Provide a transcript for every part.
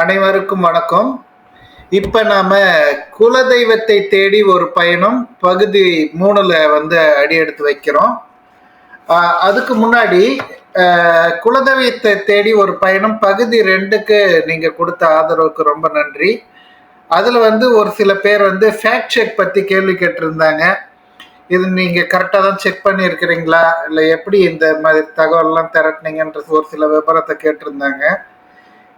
அனைவருக்கும் வணக்கம். இப்போ நாம குலதெய்வத்தை தேடி ஒரு பயணம் பகுதி மூணுல வந்து அடி எடுத்து வைக்கிறோம். அதுக்கு முன்னாடி குலதெய்வத்தை தேடி ஒரு பயணம் பகுதி ரெண்டுக்கு நீங்க கொடுத்த ஆதரவுக்கு ரொம்ப நன்றி. அதுல வந்து ஒரு சில பேர் வந்து ஃபேக்ட் செக் பத்தி கேள்வி கேட்டிருந்தாங்க. இது நீங்க கரெக்டாக தான் செக் பண்ணியிருக்கிறீங்களா? இல்லை எப்படி இந்த மாதிரி தகவல்லாம் திரட்டினீங்கன்றது ஒரு சில விபரத்தை கேட்டிருந்தாங்க.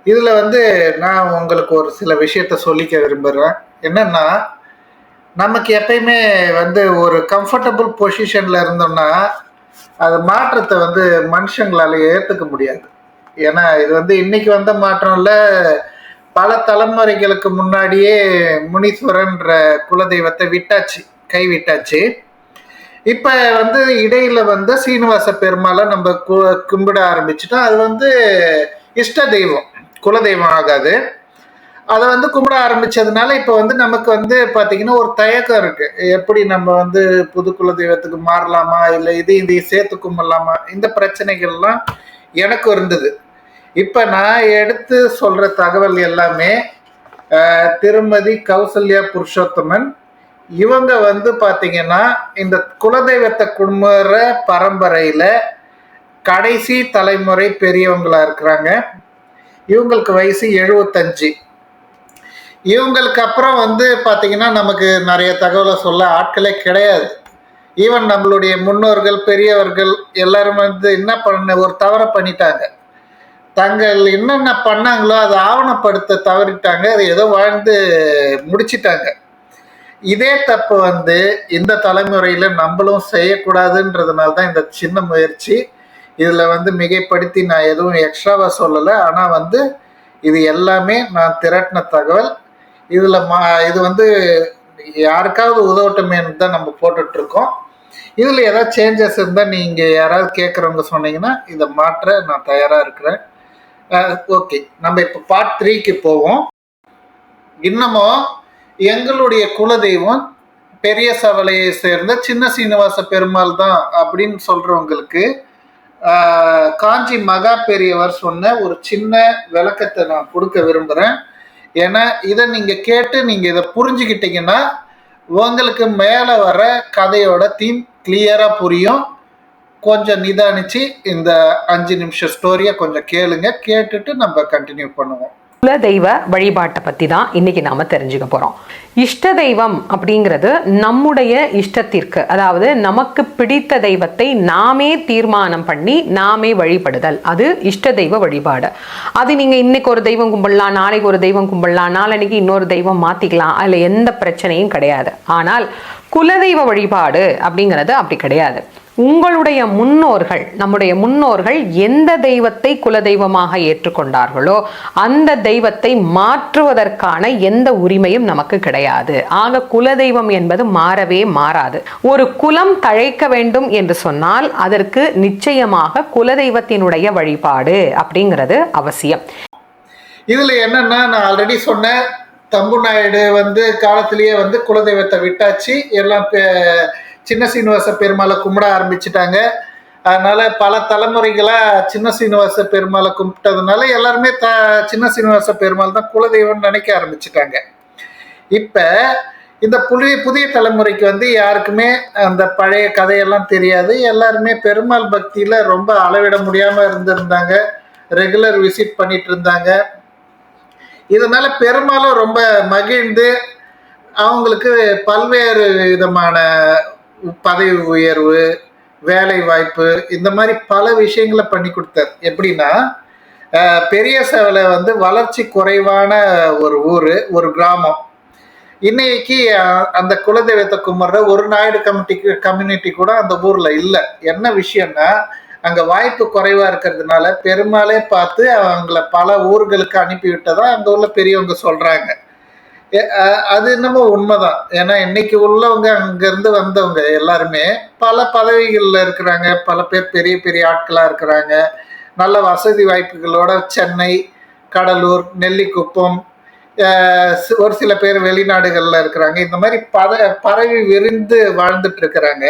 இதுல வந்து நான் உங்களுக்கு ஒரு சில விஷயத்த சொல்லிக்க விரும்புகிறேன் என்னன்னா நமக்கு எப்பயுமே வந்து ஒரு கம்ஃபர்டபுள் பொசிஷன்ல இருந்தோம்னா அது மாற்றத்தை வந்து மனுஷங்களால ஏற்றுக்க முடியாது. ஏன்னா இது வந்து இன்னைக்கு வந்த மாற்றம் இல்லை பல தலைமுறைகளுக்கு முன்னாடியே முனீஸ்வரன்ற குலதெய்வத்தை விட்டாச்சு கை விட்டாச்சு இப்போ வந்து இடையில வந்து சீனிவாச பெருமாளை நம்ம கு- கும்பிட ஆரம்பிச்சிட்டோம். அது வந்து இஷ்ட தெய்வம். குலதெய்வம் ஆகாது அதை வந்து கும்பிட ஆரம்பிச்சதுனால இப்போ வந்து நமக்கு வந்து பார்த்தீங்கன்னா ஒரு தயக்கம் இருக்கு. எப்படி நம்ம வந்து புது குலதெய்வத்துக்கு மாறலாமா? இல்லை இது இதையும் சேர்த்து கும்பிடலாமா? இந்த பிரச்சனைகள்லாம் எனக்கு இருந்தது. இப்போ நான் எடுத்து சொல்ற தகவல் எல்லாமே திருமதி கௌசல்யா புருஷோத்தமன் இவங்க வந்து பார்த்தீங்கன்னா இந்த குலதெய்வத்தை கும்பிட்ற பரம்பரையில் கடைசி தலைமுறை பெரியவங்களா இருக்கிறாங்க. இவங்களுக்கு வயசு எழுபத்தஞ்சு இவங்களுக்கு அப்புறம் வந்து பார்த்தீங்கன்னா நமக்கு நிறைய தகவலை சொல்ல ஆட்களே கிடையாது. ஈவன் நம்மளுடைய முன்னோர்கள் பெரியவர்கள் எல்லாரும் வந்து என்ன பண்ண ஒரு தவறை பண்ணிட்டாங்க. தங்கள் என்னென்ன பண்ணாங்களோ அதை ஆவணப்படுத்த தவறிட்டாங்க. அது ஏதோ வாழ்ந்து முடிச்சிட்டாங்க. இதே தப்பு வந்து இந்த தலைமுறையில் நம்மளும் செய்யக்கூடாதுன்றதுனால தான் இந்த சின்ன முயற்சி. இதில் வந்து மிகைப்படுத்தி நான் எதுவும் எக்ஸ்ட்ராவாக சொல்லலை. ஆனால் வந்து இது எல்லாமே நான் திரட்டின தகவல். இதில் மா இது வந்து யாருக்காவது உதவட்டமேன்னு தான் நம்ம போட்டுட்ருக்கோம். இதில் ஏதாவது சேஞ்சஸ் இருந்தால் நீங்கள் யாராவது கேட்குறவங்க சொன்னீங்கன்னா இதை மாற்ற நான் தயாராக இருக்கிறேன். ஓகே நம்ம இப்போ பார்ட் த்ரீக்கு போவோம். இன்னமும் எங்களுடைய குலதெய்வம் பெரிய சவலையை சேர்ந்த சின்ன சீனிவாச பெருமாள் தான் அப்படின்னு சொல்கிறவங்களுக்கு காஞ்சி மகா பெரியவர் சொன்ன ஒரு சின்ன விளக்கத்தை நான் கொடுக்க விரும்புகிறேன் ஏன்னா இதை நீங்கள் கேட்டு நீங்கள் இதை புரிஞ்சுக்கிட்டீங்கன்னா உங்களுக்கு மேலே வர கதையோட தீம் கிளியராக புரியும். கொஞ்சம் நிதானிச்சு இந்த அஞ்சு நிமிஷம் ஸ்டோரியை கொஞ்சம் கேளுங்க. கேட்டுட்டு நம்ம கண்டினியூ பண்ணுவோம். குல தெய்வ வழிபாட்டை பற்றி தான் இன்னைக்கு நாம தெரிஞ்சுக்க போகிறோம் இஷ்ட தெய்வம் அப்படிங்கிறது நம்முடைய இஷ்டத்திற்கு அதாவது நமக்கு பிடித்த தெய்வத்தை நாமே தீர்மானம் பண்ணி நாமே வழிபடுதல். அது இஷ்ட தெய்வ வழிபாடு. அது நீங்கள் இன்னைக்கு ஒரு தெய்வம் கும்பிடலாம் நாளைக்கு ஒரு தெய்வம் கும்பிடலாம் நாளைக்கு இன்னொரு தெய்வம் மாற்றிக்கலாம் அதில் எந்த பிரச்சனையும் கிடையாது. ஆனால் குலதெய்வ வழிபாடு அப்படிங்கிறது அப்படி கிடையாது. உங்களுடைய முன்னோர்கள் நம்முடைய முன்னோர்கள் எந்த தெய்வத்தை குலதெய்வமாக ஏற்றுக்கொண்டார்களோ அந்த தெய்வத்தை மாற்றுவதற்கான எந்த உரிமையும் நமக்கு கிடையாது. ஆக குலதெய்வம் என்பது மாறவே மாறாது. ஒரு குலம் தழைக்க வேண்டும் என்று சொன்னால் அதற்கு நிச்சயமாக குலதெய்வத்தினுடைய வழிபாடு அப்படிங்கிறது அவசியம். இதுல என்னன்னா நான் ஆல்ரெடி சொன்னேன் தம்பு நாயுடு வந்து காலத்திலேயே வந்து குலதெய்வத்தை விட்டாச்சு எல்லாம் சின்ன சீனிவாச பெருமாளை கும்பிட ஆரம்பிச்சிட்டாங்க. அதனால பல தலைமுறைகளாக சின்ன சீனிவாச பெருமாளை கும்பிட்டதுனால எல்லாருமே த சின்ன சீனிவாச பெருமாள் தான் குலதெய்வம்னு நினைக்க ஆரம்பிச்சிட்டாங்க. இப்போ இந்த புதிய புதிய தலைமுறைக்கு வந்து யாருக்குமே அந்த பழைய கதையெல்லாம் தெரியாது. எல்லாருமே பெருமாள் பக்தியில் ரொம்ப அளவிட முடியாமல் இருந்திருந்தாங்க. ரெகுலர் விசிட் பண்ணிட்டு இருந்தாங்க. இதனால பெரும்பாலும் ரொம்ப மகிழ்ந்து அவங்களுக்கு பல்வேறு விதமான பதவி உயர்வு வேலை வாய்ப்பு இந்த மாதிரி பல விஷயங்களை பண்ணி கொடுத்தார். எப்படின்னா பெரிய சேவலை வந்து வளர்ச்சி குறைவான ஒரு ஊர் ஒரு கிராமம். இன்னைக்கு அந்த குலதெய்வத்தை கும்பிட்ற ஒரு நாயுடு கமிட்டிக்கு கம்யூனிட்டி கூட அந்த ஊரில் இல்லை. என்ன விஷயம்னா அங்கே வாய்ப்பு குறைவாக இருக்கிறதுனால பெருமாளே பார்த்து அவங்கள பல ஊர்களுக்கு அனுப்பி விட்டதா அங்கே உள்ள பெரியவங்க சொல்கிறாங்க அது என்னமோ உண்மைதான். ஏன்னா இன்னைக்கு உள்ளவங்க அங்கிருந்து வந்தவங்க எல்லாருமே பல பதவிகளில் இருக்கிறாங்க. பல பேர் பெரிய பெரிய ஆட்களாக இருக்கிறாங்க. நல்ல வசதி வாய்ப்புகளோட சென்னை கடலூர் நெல்லிக்குப்பம் ஒரு சில பேர் வெளிநாடுகளில் இருக்கிறாங்க. இந்த மாதிரி பத பரவி விரிந்து வாழ்ந்துட்டு இருக்கிறாங்க.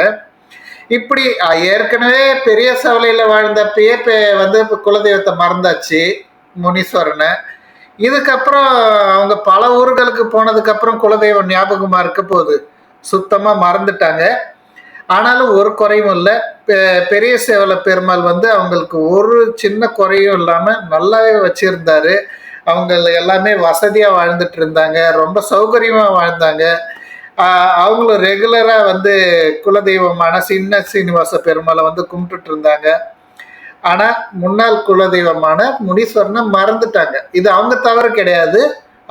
இப்படி ஏற்கனவே பெரிய சவலையில் வாழ்ந்தப்பயே வந்து குலதெய்வத்தை மறந்தாச்சு முனீஸ்வரனை. இதுக்கப்புறம் அவங்க பல ஊர்களுக்கு போனதுக்கப்புறம் குலதெய்வம் ஞாபகமாக இருக்க போகுது. சுத்தமாக மறந்துட்டாங்க. ஆனாலும் ஒரு குறையும் இல்லை. பெ- பெரிய சேவல பெருமாள் வந்து அவங்களுக்கு ஒரு சின்ன குறையும் இல்லாமல் நல்லாவே வச்சுருந்தாரு. அவங்க எல்லாமே வசதியாக வாழ்ந்துட்டு இருந்தாங்க. ரொம்ப சௌகரியமாக வாழ்ந்தாங்க. அவங்களும் ரெகுலராக வந்து குலதெய்வமான சின்ன சீனிவாச பெருமாளை வந்து கும்பிட்டுட்டு இருந்தாங்க. ஆனால் முன்னாள் குலதெய்வமான முனீஸ்வரனை மறந்துட்டாங்க. இது அவங்க தவறு கிடையாது.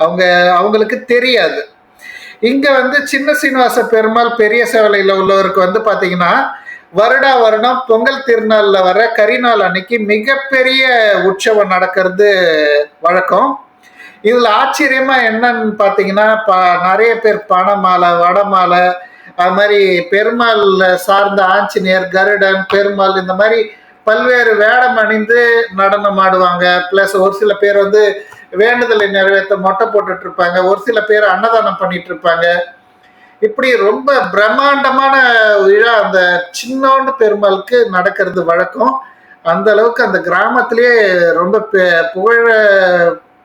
அவங்க அவங்களுக்கு தெரியாது. இங்கே வந்து சின்ன சீனிவாச பெருமாள் பெரிய சேவலையில் உள்ளவருக்கு வந்து பாத்தீங்கன்னா வருடா வருடம் பொங்கல் திருநாளில் வர கரிநாள் அன்னைக்கு மிகப்பெரிய உற்சவம் நடக்கிறது வழக்கம். இதில் ஆச்சரியமாக என்னன்னு பார்த்தீங்கன்னா ப நிறைய பேர் பணமாலை வடமாலை அது மாதிரி பெருமாள் சார்ந்த ஆஞ்சநேயர் கருடன் பெருமாள் இந்த மாதிரி பல்வேறு வேடம் அணிந்து நடனம் ஆடுவாங்க. ப்ளஸ் ஒரு சில பேர் வந்து வேண்டுதலை நிறைவேற்ற மொட்டை போட்டுட்டு இருப்பாங்க ஒரு சில பேர் அன்னதானம் பண்ணிட்டு இருப்பாங்க இப்படி ரொம்ப பிரம்மாண்டமான விழா அந்த சின்னோண்டு பெருமாளுக்கு நடக்கிறது வழக்கம். அந்த அளவுக்கு அந்த கிராமத்திலேயே ரொம்ப பெ- புகழ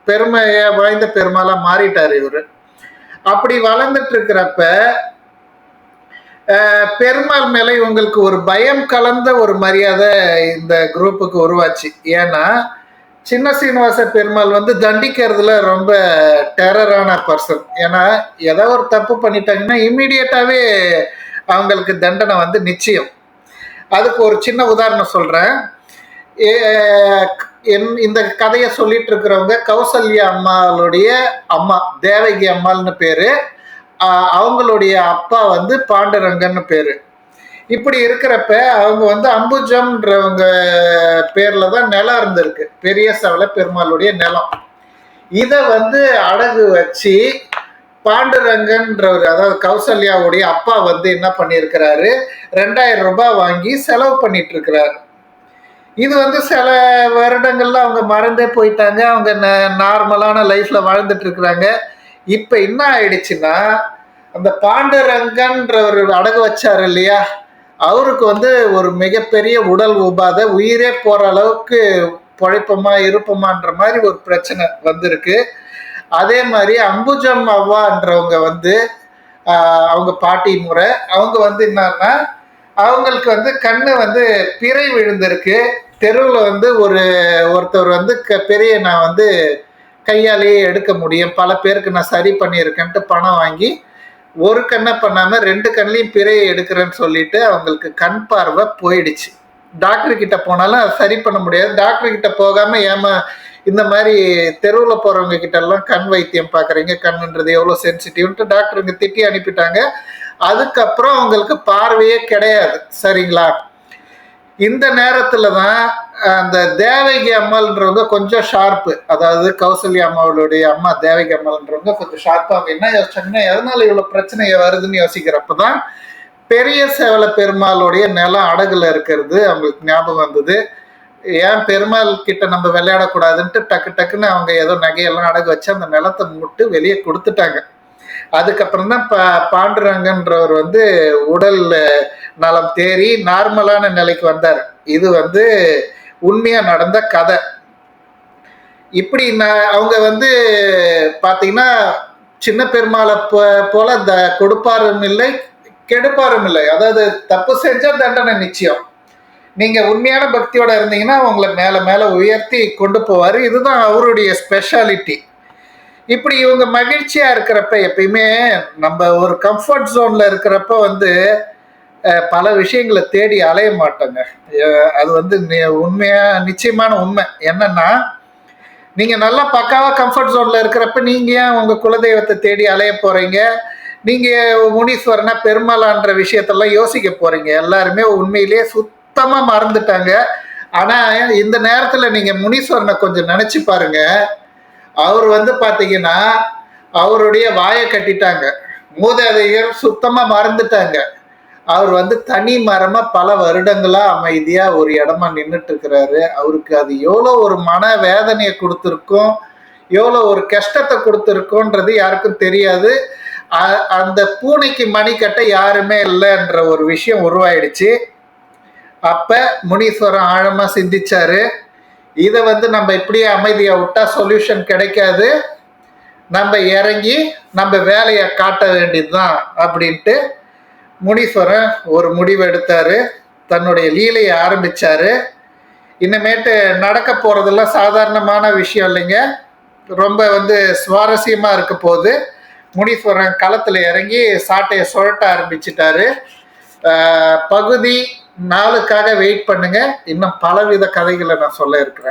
பெருமைய வாய்ந்த பெருமாளா மாறிட்டார் இவர். அப்படி வளர்ந்துட்டு இருக்கிறப்ப பெருமாள் மேலே இவங்களுக்கு ஒரு பயம் கலந்த ஒரு மரியாதை இந்த குரூப்புக்கு உருவாச்சு. ஏன்னா சின்ன சீனிவாச பெருமாள் வந்து தண்டிக்கிறதுல ரொம்ப டெரரான பர்சன். ஏன்னா ஏதோ ஒரு தப்பு பண்ணிட்டாங்கன்னா இம்மிடியட்டாவே அவங்களுக்கு தண்டனை வந்து நிச்சயம். அதுக்கு ஒரு சின்ன உதாரணம் சொல்றேன். என் இந்த கதையை சொல்லிட்டு இருக்கிறவங்க கௌசல்யா அம்மாளுடைய அம்மா தேவகி அம்மாள்னு பேரு. அவங்களுடைய அப்பா வந்து பாண்டுரங்கன்னு பேரு. இப்படி இருக்கிறப்ப அவங்க வந்து அம்புஜம்ன்றவங்க பேர்ல தான் நிலம் இருந்திருக்கு. பெரிய சவலை பெருமாளுடைய நிலம். இதை வந்து அடகு வச்சு பாண்டுரங்கன்றவர் அதாவது கௌசல்யாவுடைய அப்பா வந்து என்ன பண்ணியிருக்கிறாரு? ரெண்டாயிரம் ரூபாய் வாங்கி செலவு பண்ணிட்டு இருக்கிறாரு இது வந்து சில வருடங்கள்ல அவங்க மறந்தே போயிட்டாங்க. அவங்க நார்மலான லைஃப்ல வாழ்ந்துட்டு இருக்கிறாங்க இப்ப என்ன ஆயிடுச்சுன்னா அந்த பாண்டுரங்கன்றவர் அடகு வச்சார் இல்லையா? அவருக்கு வந்து ஒரு மிகப்பெரிய உடல் உபாதை உயிரே போற அளவுக்கு பொழைப்பமா இருப்போமான்ற மாதிரி ஒரு பிரச்சனை வந்திருக்கு. அதே மாதிரி அம்புஜம் அவ்வான்றவங்க வந்து அவங்க பாட்டி முறை அவங்க வந்து என்னன்னா அவங்களுக்கு வந்து கண்ணு வந்து பிறை விழுந்திருக்கு. தெருவில் வந்து ஒரு ஒருத்தர் வந்து க- பெரிய நான் வந்து கையாலேயே எடுக்க முடியும். பல பேருக்கு நான் சரி பண்ணியிருக்கேன்ட்டு பணம் வாங்கி ஒரு கண்ணை பண்ணாமல் ரெண்டு கண்ணிலையும் பிறையை எடுக்கிறேன்னு சொல்லிட்டு அவங்களுக்கு கண் பார்வை போயிடுச்சு. டாக்டர் கிட்ட போனாலும் அதை சரி பண்ண முடியாது. டாக்டர் கிட்ட போகாமல் ஏமா இந்த மாதிரி தெருவில் போகிறவங்க கிட்ட எல்லாம் கண் வைத்தியம் பார்க்குறீங்க கண்ணுன்றது எவ்வளோ சென்சிட்டிவ்ன்ட்டு டாக்டருங்க திட்டி அனுப்பிட்டாங்க. அதுக்கப்புறம் அவங்களுக்கு பார்வையே கிடையாது. சரிங்களா? இந்த நேரத்தில் தான் அந்த தேவகி அம்மாள்ன்றவங்க கொஞ்சம் ஷார்ப்பு அதாவது கௌசல்யா அம்மாவுடைய அம்மா தேவகி அம்மாள்ன்றவங்க கொஞ்சம் ஷார்ப்பாக அவங்க என்ன யோசிச்சாங்கன்னா எதனால இவ்வளோ பிரச்சனை வருதுன்னு யோசிக்கிறப்ப தான் பெரிய சேவல பெருமாளுடைய நிலம் அடகுல இருக்கிறது அவங்களுக்கு ஞாபகம் வந்தது. ஏன் பெருமாள் கிட்ட நம்ம விளையாடக்கூடாதுன்ட்டு டக்கு டக்குன்னு அவங்க ஏதோ நகையெல்லாம் அடகு வச்சு அந்த நிலத்தை மூட்டு வெளியே கொடுத்துட்டாங்க. அதுக்கப்புறம் தான் பா பாண்டுரங்கன்றவர் வந்து உடல் நலம் தேறி நார்மலான நிலைக்கு வந்தார். இது வந்து உண்மையா நடந்த கதை. இப்படி நான் அவங்க வந்து பார்த்தீங்கன்னா சின்ன பெருமாளை போ- போல த கொடுப்பாரும் இல்லை கெடுப்பாரும் இல்லை. அதாவது தப்பு செஞ்சா தண்டனை நிச்சயம். நீங்க உண்மையான பக்தியோட இருந்தீங்கன்னா உங்களை மேல மேல உயர்த்தி கொண்டு போவார். இதுதான் அவருடைய ஸ்பெஷாலிட்டி இப்படி இவங்க மகிழ்ச்சியா இருக்கிறப்ப எப்பயுமே நம்ம ஒரு கம்ஃபர்ட் ஜோன்ல இருக்கிறப்ப வந்து பல விஷயங்களை தேடி அலைய மாட்டோங்க. அது வந்து உண்மையா நிச்சயமான உண்மை. என்னன்னா நீங்க நல்லா பக்காவா கம்ஃபர்ட் ஜோன்ல இருக்கிறப்ப நீங்க ஏன் உங்க குலதெய்வத்தை தேடி அலைய போறீங்க? நீங்க முனீஸ்வரனா பெருமாளான்ற விஷயத்தெல்லாம் யோசிக்க போறீங்க. எல்லாருமே உண்மையிலேயே சுத்தமா மறந்துட்டாங்க. ஆனா இந்த நேரத்துல நீங்க முனீஸ்வரனை கொஞ்சம் நினைச்சு பாருங்க. அவர் வந்து பாத்தீங்கன்னா அவருடைய வாயை கட்டிட்டாங்க. மூதாதையர் சுத்தமா மறந்துட்டாங்க. அவர் வந்து தனி மரமா பல வருடங்களா அமைதியா ஒரு இடமா நின்றுட்டு இருக்கிறாரு அவருக்கு அது எவ்வளோ ஒரு மன வேதனையை கொடுத்துருக்கோம் எவ்வளோ ஒரு கஷ்டத்தை கொடுத்துருக்கோன்றது யாருக்கும் தெரியாது. அ- அந்த பூனைக்கு மணிக்கட்டை யாருமே இல்லைன்ற ஒரு விஷயம் உருவாயிடுச்சு. அப்ப முனீஸ்வரன் ஆழமா சிந்திச்சாரு. இதை வந்து நம்ம இப்படியே அமைதியா விட்டா சொல்யூஷன் கிடைக்காது. நம்ம இறங்கி நம்ம வேலையை காட்ட வேண்டியதுதான் அப்படின்ட்டு முனீஸ்வரன் ஒரு முடிவு எடுத்தாரு. தன்னுடைய லீலையை ஆரம்பிச்சாரு. இனிமேட்டு நடக்க போறதெல்லாம் சாதாரணமான விஷயம் இல்லைங்க. ரொம்ப வந்து சுவாரஸ்யமா இருக்க போகுது. முனீஸ்வரன் களத்தில் இறங்கி சாட்டையை சுழட்ட ஆரம்பிச்சிட்டாரு. பகுதி நாளுக்காக வெயிட் பண்ணுங்க. இன்னும் பலவித கதைகளை நான் சொல்ல இருக்கிறேன்.